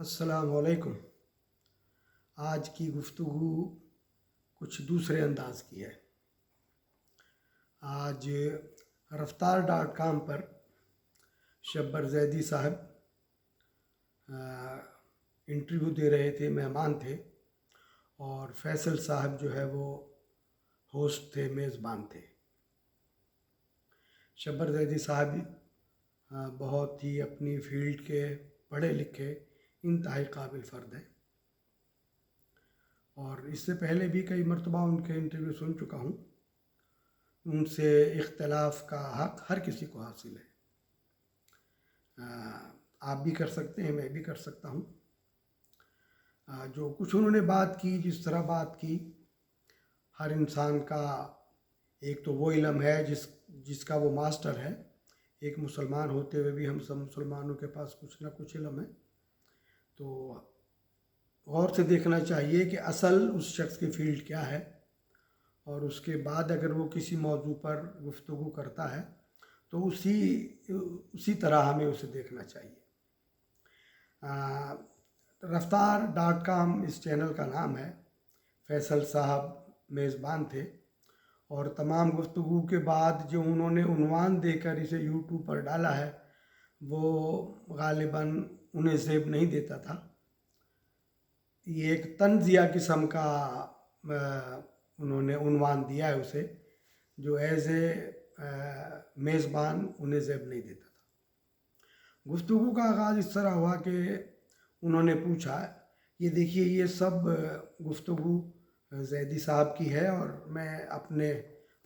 असलकुम आज की गुफ्तु कुछ दूसरे अंदाज की है। आज रफ्तार डॉट कॉम पर शब्बर जैदी साहब इंटरव्यू दे रहे थे, मेहमान थे, और फैसल साहब जो है वो होस्ट थे, मेज़बान थे। शब्बर जैदी साहब बहुत ही अपनी फ़ील्ड के पढ़े लिखे इंतहाई काबिल फ़र्द हैं। और इससे पहले भी कई मरतबा उनके इंटरव्यू सुन चुका हूँ। उनसे इख्तलाफ का हक हर किसी को हासिल है। आप भी कर सकते हैं, मैं भी कर सकता हूँ। जो कुछ उन्होंने बात की, जिस तरह बात की, हर इंसान का एक तो वो इलम है जिस, जिसका वो मास्टर है। एक मुसलमान होते हुए भी हम सब मुसलमानों के पास कुछ ना कुछ इलम है। तो गौर से देखना चाहिए कि असल उस शख्स की फ़ील्ड क्या है और उसके बाद अगर वो किसी मौजू पर गुफ्तु करता है तो उसी उसी तरह हमें उसे देखना चाहिए। रफ्तार डॉट कॉम इस चैनल का नाम है। फैसल साहब मेज़बान थे और तमाम गुफ्तु के बाद जो उन्होंने उनवान देकर इसे यूट्यूब पर डाला है, वो गालिबा उन्हें जेब नहीं देता था। ये एक तंजिया किस्म का उन्होंने उनवान दिया है उसे, जो एज ए मेज़बान उन्हें जेब नहीं देता था। गुफ्तु का आगाज़ इस तरह हुआ कि उन्होंने पूछा, ये देखिए, ये सब गुफ्तु जैदी साहब की है और मैं अपने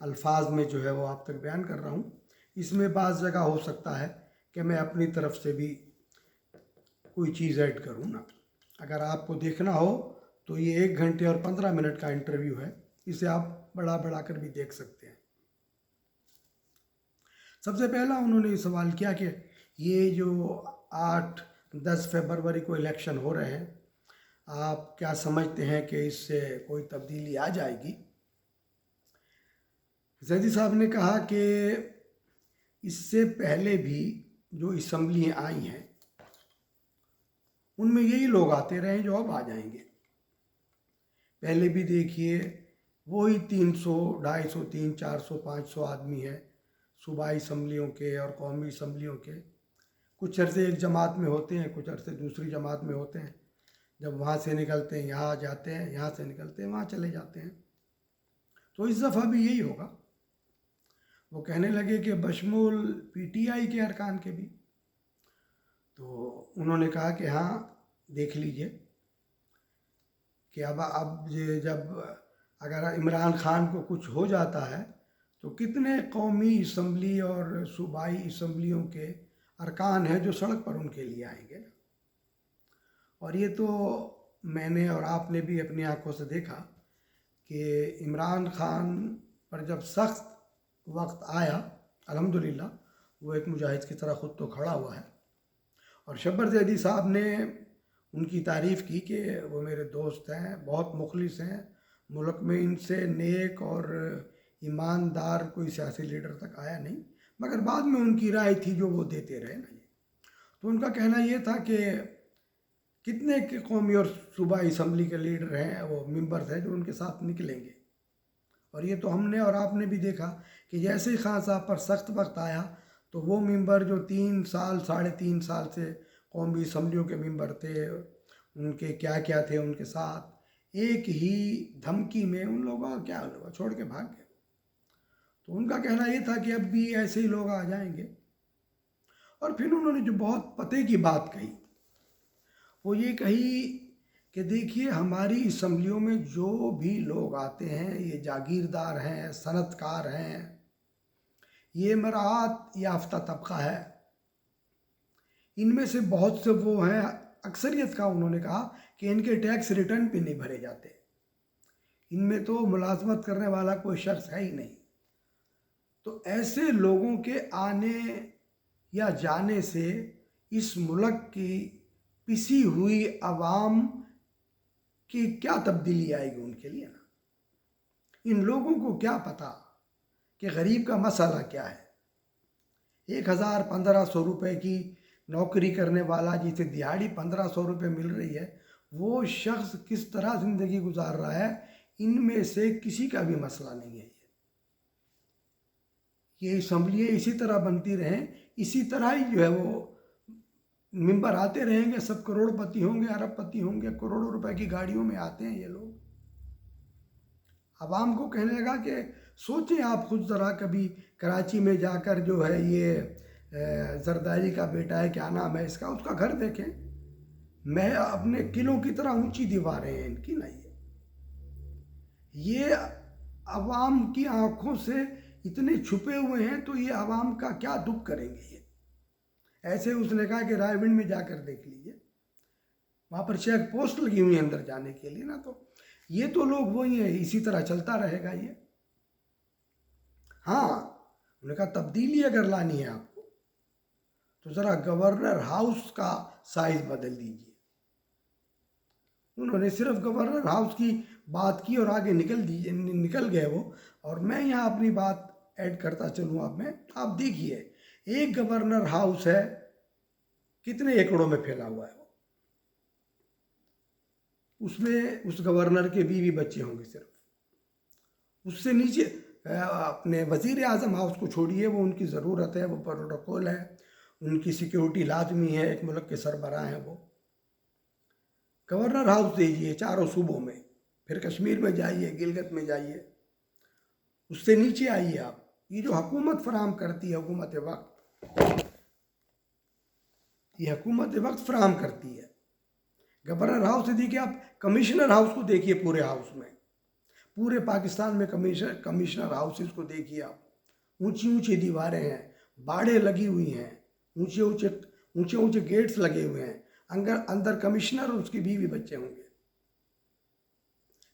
अल्फाज में जो है वो आप तक बयान कर रहा हूँ। इसमें बाज़ जगह हो सकता है कि मैं अपनी तरफ़ से भी कोई चीज़ ऐड करूँ ना। अगर आपको देखना हो तो ये एक घंटे और पंद्रह मिनट का इंटरव्यू है। इसे आप बड़ा बढ़ा कर भी देख सकते हैं। सबसे पहला उन्होंने सवाल किया कि ये जो आठ, दस फरवरी को इलेक्शन हो रहे हैं, आप क्या समझते हैं कि इससे कोई तब्दीली आ जाएगी? जैदी साहब ने कहा कि इससे पहले भी जो इसम्बलियाँ आई हैं उनमें यही लोग आते रहे जो अब आ जाएँगे। पहले भी देखिए, वही तीन सौ, ढाई सौ, तीन, चार सौ, पाँच सौ आदमी है, सूबाई असम्बलियों के और कौमी असम्बलियों के। कुछ अरसे एक जमात में होते हैं, कुछ अरसे दूसरी जमात में होते हैं। जब वहाँ से निकलते हैं, यहाँ जाते हैं, यहाँ से निकलते हैं, वहाँ चले जाते हैं। तो इस दफ़ा भी यही होगा। वो कहने लगे कि बशमूल पीटीआई के अरकान के भी। तो उन्होंने कहा कि हाँ देख लीजिए कि अब अब जब अगर इमरान खान को कुछ हो जाता है तो कितने कौमी इसम्बली और सूबाई इसम्बलियों के अरकान हैं जो सड़क पर उनके लिए आएँगे। और ये तो मैंने और आपने भी अपनी आँखों से देखा कि इमरान खान पर जब सख्त वक्त आया, अल्हम्दुलिल्लाह, वो एक मुजाहिद की तरह ख़ुद तो खड़ा हुआ है। और शब्बर जैदी साहब ने उनकी तारीफ़ की कि वो मेरे दोस्त हैं, बहुत मुखलिस हैं। मुल्क में इनसे नेक और ईमानदार कोई सियासी लीडर तक आया नहीं, मगर बाद में उनकी राय थी जो वो देते रहे ना तो उनका कहना ये था कि कितने के कौमी और सूबाई असम्बली के लीडर हैं, वो मेंबर्स हैं जो उनके साथ निकलेंगे। और ये तो हमने और आपने भी देखा कि जैसे ही खान साहब पर सख्त वक्त आया तो वो मेंबर जो तीन साल, साढ़े तीन साल से कौमी असम्बलियों के मेंबर थे, उनके क्या क्या थे उनके साथ, एक ही धमकी में उन लोगों का क्या हुआ? छोड़ के भाग गए। तो उनका कहना ये था कि अब भी ऐसे ही लोग आ जाएँगे। और फिर उन्होंने जो बहुत पते की बात कही, वो ये कही कि देखिए, हमारी असम्बलियों में जो भी लोग आते हैं, ये जागीरदार हैं, सनतकार हैं ये मराहत याफ्ता तबका है। इनमें से बहुत से वो हैं, अक्सरियत का उन्होंने कहा कि इनके टैक्स रिटर्न भी नहीं भरे जाते। इनमें तो मुलाजमत करने वाला कोई शख्स है ही नहीं। तो ऐसे लोगों के आने या जाने से इस मुल्क की पिसी हुई आवाम की क्या तब्दीली आएगी उनके लिए ना? इन लोगों को क्या पता? कि गरीब का मसाला क्या है? एक हज़ार पंद्रह सौ रुपये की नौकरी करने वाला जिसे दिहाड़ी पंद्रह सौ रुपये मिल रही है, वो शख्स किस तरह ज़िंदगी गुजार रहा है, इनमें से किसी का भी मसला नहीं है ये। असम्बलियाँ इसी तरह बनती रहें, इसी तरह ही जो है वो मेंबर आते रहेंगे, सब करोड़पति होंगे, अरबपति होंगे, करोड़ों रुपए की गाड़ियों में आते हैं ये लोग। आवाम को कहने लगा कि सोचें आप खुद ज़रा कभी कराची में जाकर जो है ये जरदारी का बेटा है, क्या नाम है इसका, उसका घर देखें। मैं अपने किलों की तरह ऊँची दीवारें हैं, इनकी नहीं है। ये आवाम की आँखों से इतने छुपे हुए हैं तो ये आवाम का क्या दुख करेंगे ये? ऐसे उसने कहा कि रायविंड में जाकर देख लीजिए। वहाँ पर चेक पोस्ट लगी हुई है अंदर जाने के लिए ना तो। ये तो लोग वही हैं, इसी तरह चलता रहेगा ये। हाँ उन्होंने कहा, तब्दीली अगर लानी है आपको तो ज़रा गवर्नर हाउस का साइज़ बदल दीजिए। उन्होंने सिर्फ़ गवर्नर हाउस की बात की और आगे निकल दीजिए निकल गए वो। और मैं यहाँ अपनी बात ऐड करता चलूँ आप मैं। आप देखिए, एक गवर्नर हाउस है, कितने एकड़ों में फैला हुआ है उसमें, उस गवर्नर के बीवी बच्चे होंगे सिर्फ़। उससे नीचे अपने वज़ीर आज़म हाउस को छोड़िए, वो उनकी ज़रूरत है, वो प्रोटोकॉल है, उनकी सिक्योरिटी लाजमी है, एक मुल्क के सरबरा हैं वो। गवर्नर हाउस दीजिए चारों सूबों में, फिर कश्मीर में जाइए, गिलगत में जाइए, उससे नीचे आइए आप। ये जो हकूमत फराम करती है, हुकूमत वक्त, ये हकूमत वक्त फराम करती है। गवर्नर हाउस से देखिए आप, कमिश्नर हाउस को देखिए पूरे हाउस में। पूरे पाकिस्तान में कमिश्नर कमिश्नर हाउसेस को देखिए आप। ऊँची ऊँची दीवारें हैं, बाड़े लगी हुई हैं ऊँचे ऊँचे ऊँचे ऊँचे गेट्स लगे हुए हैं। अंदर अंदर कमिश्नर और उसकी बीवी बच्चे होंगे।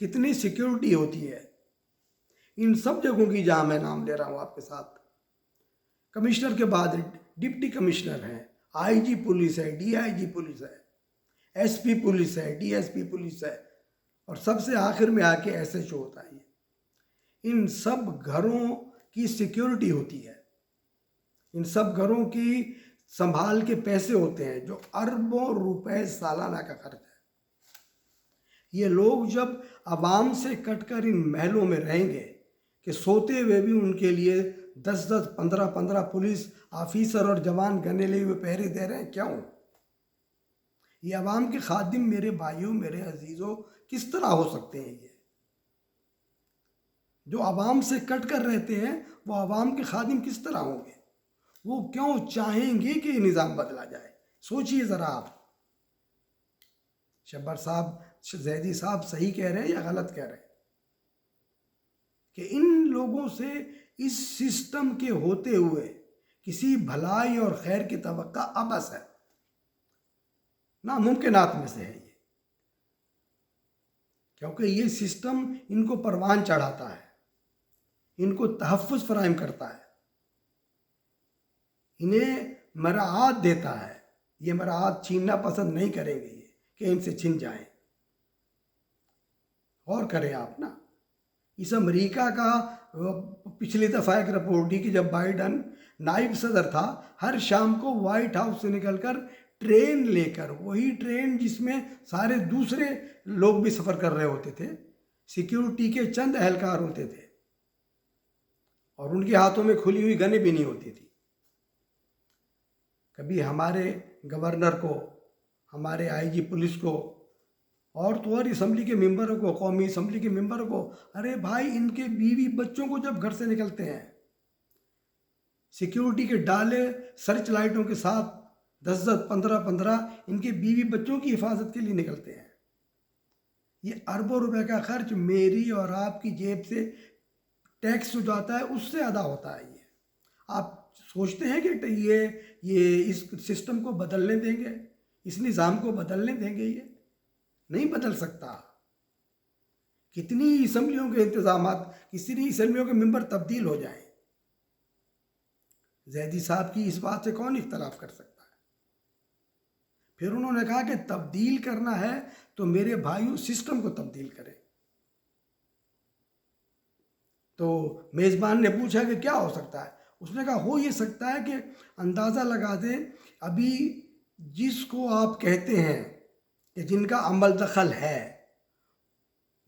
कितनी सिक्योरिटी होती है। इन सब जगहों की जहाँ मैं नाम ले रहा हूँ आपके साथ। कमिश्नर के बाद डिप्टी कमिश्नर हैं, आईजी पुलिस है, डीआईजी पुलिस है, एसपी पुलिस है, डीएसपी पुलिस है और सबसे आखिर में आके एसएचओ होता है इन सब घरों की सिक्योरिटी होती है। इन सब घरों की संभाल के पैसे होते हैं, जो अरबों रुपए सालाना का खर्च है। ये लोग जब आवाम से कटकर इन महलों में रहेंगे कि सोते हुए भी उनके लिए दस दस पंद्रह पंद्रह पुलिस ऑफिसर और जवान गने लिए हुए पहरे दे रहे हैं, क्यों? ये आवाम के खादिम मेरे भाइयों, मेरे अजीज़ों किस तरह हो सकते हैं ये? जो आवाम से कट कर रहते हैं, वो आवाम के खादिम किस तरह होंगे? वो क्यों चाहेंगे कि निज़ाम बदला जाए? सोचिए ज़रा आप। शब्बर साहब, जैदी साहब सही कह रहे हैं या गलत कह रहे हैं? कि इन लोगों से इस सिस्टम के होते हुए किसी भलाई और खैर की तो अबस है। नामुमकिनात में से है ये। क्योंकि ये सिस्टम इनको परवान चढ़ाता है। इनको तहफ़ फराहम करता है। इन्हें मराहत देता है। ये मराहत छीनना पसंद नहीं करेंगे ये, कि इनसे छिन जाए। और करें आप ना। इस अमेरिका का पिछली दफ़ा एक रिपोर्ट थी कि जब बाइडन नाइब सदर था, हर शाम को वाइट हाउस से निकलकर ट्रेन लेकर, वही ट्रेन जिसमें सारे दूसरे लोग भी सफ़र कर रहे होते थे, सिक्योरिटी के चंद एहलकार होते थे। और उनके हाथों में खुली हुई गने भी नहीं होती थी। कभी हमारे गवर्नर को, हमारे आईजी पुलिस को, और तो और असम्बली के मेंबरों को, कौमी असम्बली के मेंबरों को, अरे भाई, इनके बीवी बच्चों को जब घर से निकलते हैं, सिक्योरिटी के डाले, सर्च लाइटों के साथ दस दस पंद्रह पंद्रह इनके बीवी बच्चों की हिफाजत के लिए निकलते हैं। ये अरबों रुपए का खर्च मेरी और आपकी जेब से टैक्स जो जाता है उससे अदा होता है ये। आप सोचते हैं कि ये ये इस सिस्टम को बदलने देंगे, इस निज़ाम को बदलने देंगे ये? नहीं बदल सकता। कितनी असम्बलियों के इंतज़ाम कितनी असम्बलियों के मेंबर तब्दील हो जाएँ। जैदी साहब की इस बात से कौन इख्तलाफ कर सकता? फिर उन्होंने कहा कि तब्दील करना है तो मेरे भाइयों सिस्टम को तब्दील करें। तो मेज़बान ने पूछा कि क्या हो सकता है? उसने कहा, हो ये सकता है कि अंदाज़ा लगा दें, अभी जिसको आप कहते हैं कि जिनका अमल दखल है,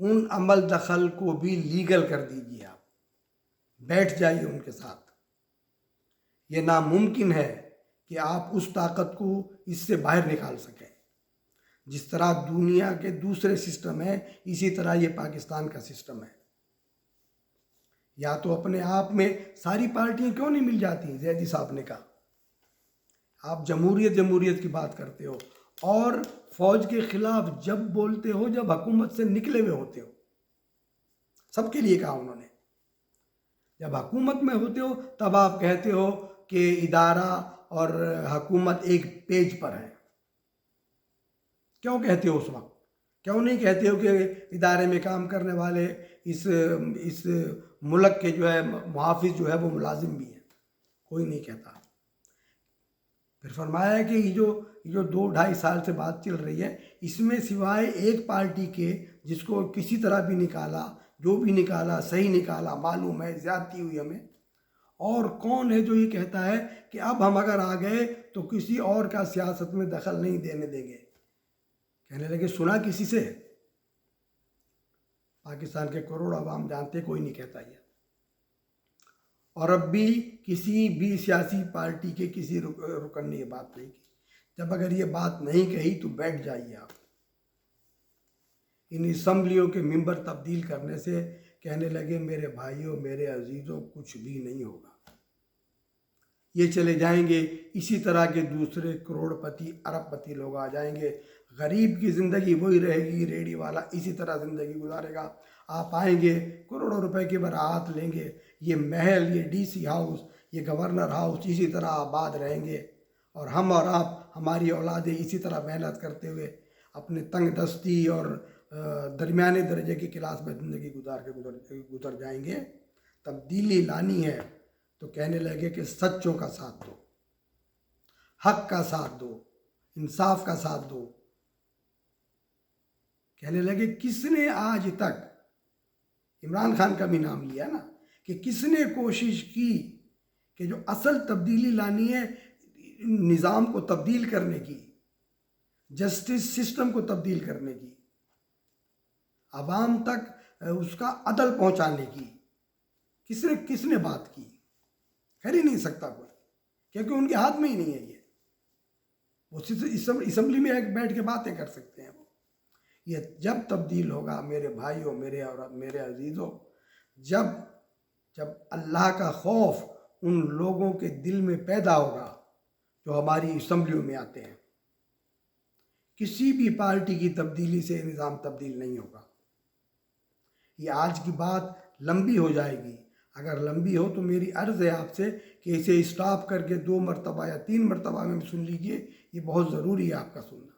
उन अमल दखल को भी लीगल कर दीजिए आप। बैठ जाइए उनके साथ। ये नामुमकिन है कि आप उस ताकत को इससे बाहर निकाल सकें। जिस तरह दुनिया के दूसरे सिस्टम है, इसी तरह ये पाकिस्तान का सिस्टम है। या तो अपने आप में सारी पार्टियाँ क्यों नहीं मिल जाती? जैदी साहब ने कहा। आप जमहूरियत जमहूरियत की बात करते हो और फौज के खिलाफ जब बोलते हो, जब हुकूमत से निकले हुए होते हो। सबके लिए कहा उन्होंने। जब हुकूमत में होते हो, तब आप कहते हो कि इदारा और हुकूमत एक पेज पर है। क्यों कहते हो उस वक्त? क्यों नहीं कहते हो कि इदारे में काम करने वाले इस इस मुल्क के जो है, मुहाफिज जो है, वो मुलाजिम भी हैं? कोई नहीं कहता। फिर फरमाया है कि ये जो ये जो दो ढाई साल से बात चल रही है, इसमें सिवाय एक पार्टी के जिसको किसी तरह भी निकाला, जो भी निकाला, सही निकाला, मालूम है, ज़्यादती हुई हमें और कौन है जो ये कहता है कि अब हम अगर आ गए तो किसी और का सियासत में दखल नहीं देने देंगे। कहने लगे, सुना किसी से? पाकिस्तान के करोड़ आवाम जानते, कोई नहीं कहता ये। और अब भी किसी भी सियासी पार्टी के किसी रुकन ने ये बात नहीं की। जब अगर ये बात नहीं कही तो बैठ जाइए आप। इन असम्बलियों के मेंबर तब्दील करने से कहने लगे, मेरे भाइयों, मेरे अजीज़ों, कुछ भी नहीं होगा। ये चले जाएँगे। इसी तरह के दूसरे करोड़पति, अरबपति लोग आ जाएँगे। गरीब की ज़िंदगी वही रहेगी, रेडी वाला इसी तरह ज़िंदगी गुजारेगा। आप आएँगे, करोड़ों रुपए के बरात लेंगे। ये महल, ये डीसी हाउस ये गवर्नर हाउस इसी तरह आबाद रहेंगे। और हम और आप, हमारी औलादें इसी तरह मेहनत करते हुए अपने तंग दस्ती और दरमियाने दर्जे की क्लास में ज़िंदगी गुजार के गुजर गुजर जाएँगे। तब्दीली लानी है तो कहने लगे कि सच्चों का साथ दो, हक का साथ दो, इंसाफ का साथ दो। कहने लगे, किसने आज तक, इमरान खान का भी नाम लिया ना, कि किसने कोशिश की कि जो असल तब्दीली लानी है, निज़ाम को तब्दील करने की, जस्टिस सिस्टम को तब्दील करने की आवाम तक उसका अदल पहुँचाने की। किसने किसने बात की? कर ही नहीं सकता कोई, क्योंकि उनके हाथ में ही नहीं है ये। वो सिर्फ़ इसम्बली में बैठ के बातें कर सकते हैं वो। ये जब तब्दील होगा, मेरे भाइयों, मेरे और, मेरे अजीज़ों, जब जब अल्लाह का खौफ उन लोगों के दिल में पैदा होगा, जो हमारी इसम्बलियों में आते हैं, किसी भी पार्टी की तब्दीली से निज़ाम तब्दील नहीं होगा। ये आज की बात लंबी हो जाएगी। अगर लंबी हो तो मेरी अर्ज़ है आपसे कि इसे स्टॉप करके दो मरतबा या तीन मरतबा में सुन लीजिए। ये बहुत ज़रूरी है आपका सुनना।